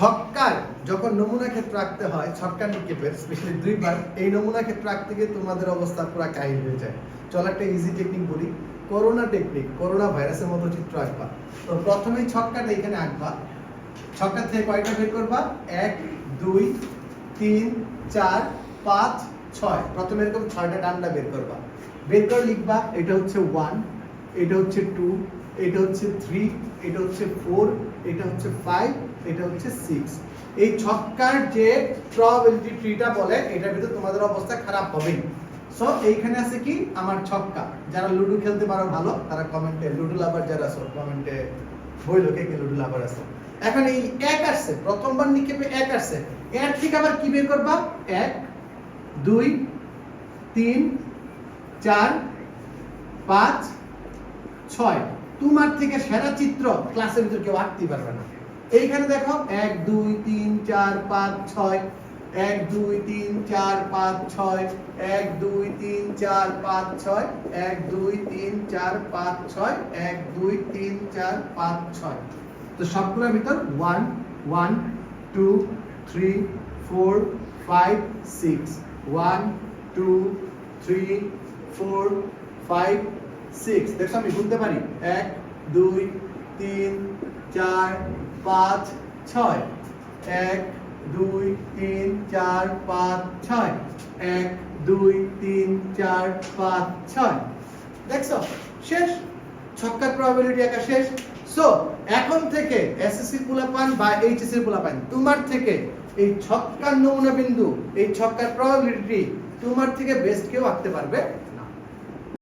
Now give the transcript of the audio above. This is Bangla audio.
ছক্কার, যখন নমুনা ক্ষেত্র আঁকতে হয় ছক্কার নিক্ষেপের স্পেশালি দুইবার এই নমুনা ক্ষেত্র আঁকতে গিয়ে তোমাদের অবস্থা পুরো কাহিল হয়ে যায়। চল একটা ইজি টেকনিক বলি। করোনা টেকনিক করোনা ভাইরাসের মতো চিত্র আঁকবা। তো প্রথমেই ছক্কাটা এখানে আঁকবা। ছক্কা থেকে কয়টা বের করবা? এক, দুই, তিন, চার, পাঁচ, ছয়। প্রথমে এরকম ছয়টা ডান্ডা বের করবা। বের করে লিখবা, এটা হচ্ছে ওয়ান এটা হচ্ছে টু এটা হচ্ছে থ্রি এটা হচ্ছে ফোর এটা হচ্ছে ফাইভ এটা হচ্ছে সিক্স এই ছক্কার যে প্রবাবিলিটি ট্রিটা বলে, এটার ভিতরে তোমাদের অবস্থা খারাপ হবেই। সো এইখানে আছে কি? আমার ছক্কা। যারা লুডো খেলতে পারো ভালো, তারা কমেন্টে লুডো লাভার যারা আছো কমেন্টে কে কে লুডো লাভার এখন এই এক আসছে, প্রথমবার নিক্ষেপে এক আসছে। এর থেকে আবার কি বের করবা? এক, দুই, তিন, চার, পাঁচ, ছয়। তোমার থেকে সেরা চিত্র ক্লাসের ভিতর কেউ আঁকতে পারবে না। এইখানে দেখো, এক, দুই, তিন, চার, পাঁচ, ছয়। এক, দুই, তিন, চার, পাঁচ, ছয়। এক, দুই, তিন, চার, পাঁচ, ছয়। এক, দুই, তিন, চার, পাঁচ, ছয়। এক, দুই, তিন, চার, পাঁচ, ছয়। তো সবগুলোর ভিতর one one two three four five six one two three four five six দেখো আমি গুনতে পারি। এক, দুই, তিন, চার পাঁচ, ছয়। এক, দুই, তিন, চার, পাঁচ, ছয়। এক, দুই, তিন, চার, পাঁচ, ছয়। দেখছ? শেষ। ছক্কার প্রবাবিলিটি একা শেষ। সো এখন থেকে এসএসসি পোলাপান বা এইচএসসি পোলাপান, তোমার থেকে এই ছক্কার নমুনা বিন্দু, এই ছক্কার প্রবাবিলিটি তোমার থেকে বেস্ট কেউ আঁকতে পারবে?